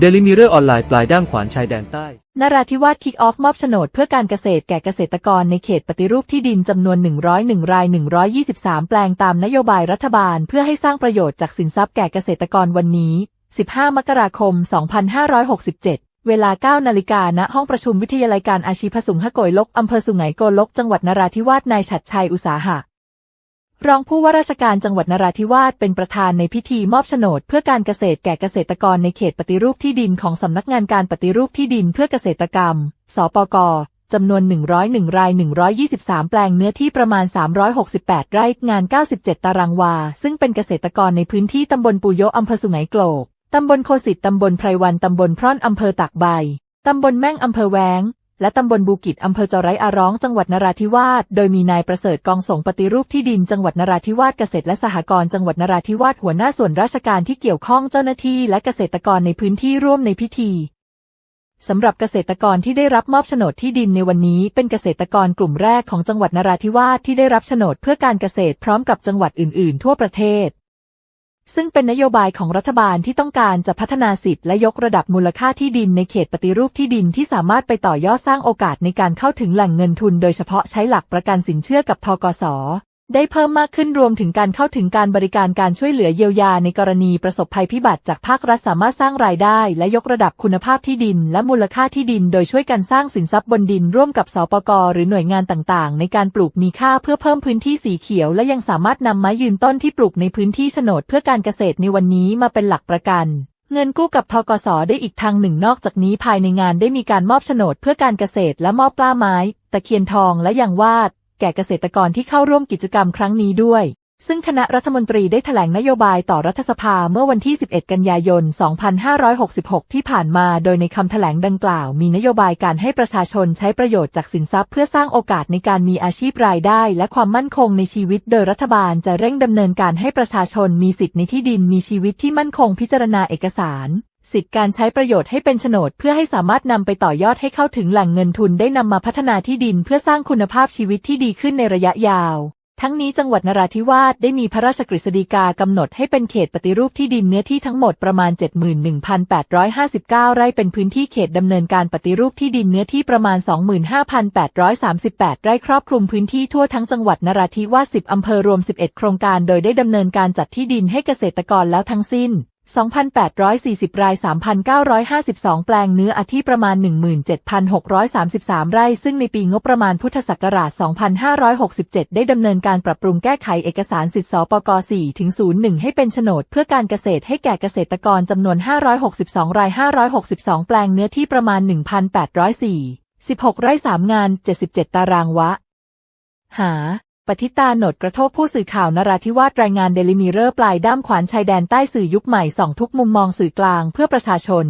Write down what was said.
เดลิมิเรอร์ออนไลน์ปลายด้ามขวานชายแดนใต้ นราธิวาสคิกออฟมอบโฉนดเพื่อการเกษตรแก่เกษตรกรในเขตปฏิรูปที่ดินจำนวน 101 ราย 123 แปลงตามนโยบายรัฐบาล เพื่อให้สร้างประโยชน์จากสินทรัพย์แก่เกษตรกรวันนี้ 15 มกราคม 2567 เวลา 9 นาฬิกาณห้องประชุมวิทยาลัยการอาชีพสุงหโกยลกอำเภอสุไหงโกลก จังหวัดนราธิวาสนายฉัดชัยอุตสาหะ รองผู้ว่าราชการจังหวัดนราธิวาสเป็นประธานในพิธีมอบโฉนดเพื่อการเกษตรแก่เกษตรกรในเขตปฏิรูปที่ดินของสำนักงานการปฏิรูปที่ดินเพื่อเกษตรกรรม สปกจำนวน 101 ราย 123 แปลงเนื้อที่ประมาณ 368 ไร่ งาน 97 ตารางวา ซึ่งเป็นเกษตรกรในพื้นที่ตำบลปูโยอำเภอสุไหงโกลก ตำบลโคสิต ตำบลไพรวัน ตำบลพร่อน อำเภอตากใบ ตำบลแม่ง อำเภอแวง และตำบลบูกิจอำเภอจอไรอาร้องจังหวัดนราธิวาส โดยมีนายประเสริฐกองสงปฏิรูปที่ดินจังหวัดนราธิวาสเกษตรและสหกรณ์จังหวัดนราธิวาสหัวหน้าส่วนราชการที่เกี่ยวข้องเจ้าหน้าที่และเกษตรกรในพื้นที่ร่วมในพิธีสำหรับเกษตรกรที่ได้รับมอบโฉนดที่ดินในวันนี้ เป็นเกษตรกรกลุ่มแรกของจังหวัดนราธิวาสที่ได้รับโฉนดเพื่อการเกษตรพร้อมกับจังหวัดอื่น ๆ ทั่วประเทศ ซึ่งเป็นนโยบายของรัฐบาลที่ต้องการจะพัฒนาสิทธิและยกระดับมูลค่าที่ดินในเขตปฏิรูปที่ดินที่สามารถไปต่อยอดสร้างโอกาสในการเข้าถึงแหล่งเงินทุน โดยเฉพาะใช้หลักประกันสินเชื่อกับทกส ได้เพิ่มมากขึ้นรวมถึงการเข้าถึงการบริการการช่วยเหลือเยียวยาในกรณีประสบภัยพิบัติจากภาครัฐสามารถสร้างรายได้ และยกระดับคุณภาพที่ดิน และมูลค่าที่ดิน โดยช่วยกันสร้างสินทรัพย์บนดิน ร่วมกับสปกหรือหน่วยงานต่างๆ ในการปลูกมีค่าเพื่อเพิ่มพื้นที่สีเขียว และยังสามารถนำไม้ยืนต้นที่ปลูกในพื้นที่โฉนดเพื่อการเกษตรในวันนี้มาเป็นหลักประกันเงินกู้กับทกสได้อีกทางหนึ่งนอกจากนี้ภายในงานได้มีการมอบโฉนดเพื่อการเกษตรและมอบกล้าไม้ ตะเคียนทองและยางวาด แก่เกษตรกรที่เข้าร่วมกิจกรรมครั้งนี้ด้วย ซึ่งคณะรัฐมนตรีได้แถลงนโยบายต่อรัฐสภาเมื่อวันที่ 11 กันยายน 2566 ที่ผ่านมา โดยในคำแถลงดังกล่าว มีนโยบายการให้ประชาชนใช้ประโยชน์จากสินทรัพย์ เพื่อสร้างโอกาสในการมีอาชีพรายได้ และความมั่นคงในชีวิต โดยรัฐบาลจะเร่งดำเนินการให้ประชาชนมีสิทธิในที่ดินมีชีวิตที่มั่นคงพิจารณาเอกสาร สิทธิการใช้ประโยชน์ให้เป็นโฉนด เพื่อให้สามารถนำไปต่อยอดให้เข้าถึงแหล่งเงินทุนได้นำมาพัฒนาที่ดินเพื่อสร้างคุณภาพชีวิตที่ดีขึ้นในระยะยาว ทั้งนี้จังหวัดนราธิวาสได้มีพระราชกฤษฎีกากำหนดให้เป็นเขตปฏิรูปที่ดินเนื้อที่ทั้งหมดประมาณ 71,859 ไร่เป็นพื้นที่เขตดำเนินการปฏิรูปที่ดินเนื้อที่ประมาณ 25,838 ไร่ครอบคลุมพื้นที่ทั่วทั้งจังหวัดนราธิวาส10อำเภอรวม 11 โครงการ โดยได้ดำเนินการจัดที่ดินให้เกษตรกรแล้วทั้งสิ้น 2,840 ราย 3,952 แปลงเนื้ออาที่ประมาณ 17,633 ไร่ ซึ่งในปีงบประมาณพุทธศักราช 2567 ได้ดำเนินการปรับปรุงแก้ไขเอกสารสิทธิสปก4-01 ให้เป็นโฉนดเพื่อการเกษตรให้แก่เกษตรกรจำนวน 562 ราย 562 แปลงเนื้อที่ประมาณ 1,804 16 ไร่ 3 งาน 77 ตารางวะ หา ปฏิตาหนดกระโทกผู้สื่อข่าวนราธิวาสรายงานเดลิมิเรอร์ปลายด้ามขวานชายแดนใต้สื่อยุคใหม่ส่องทุกมุมมองสื่อกลางเพื่อประชาชน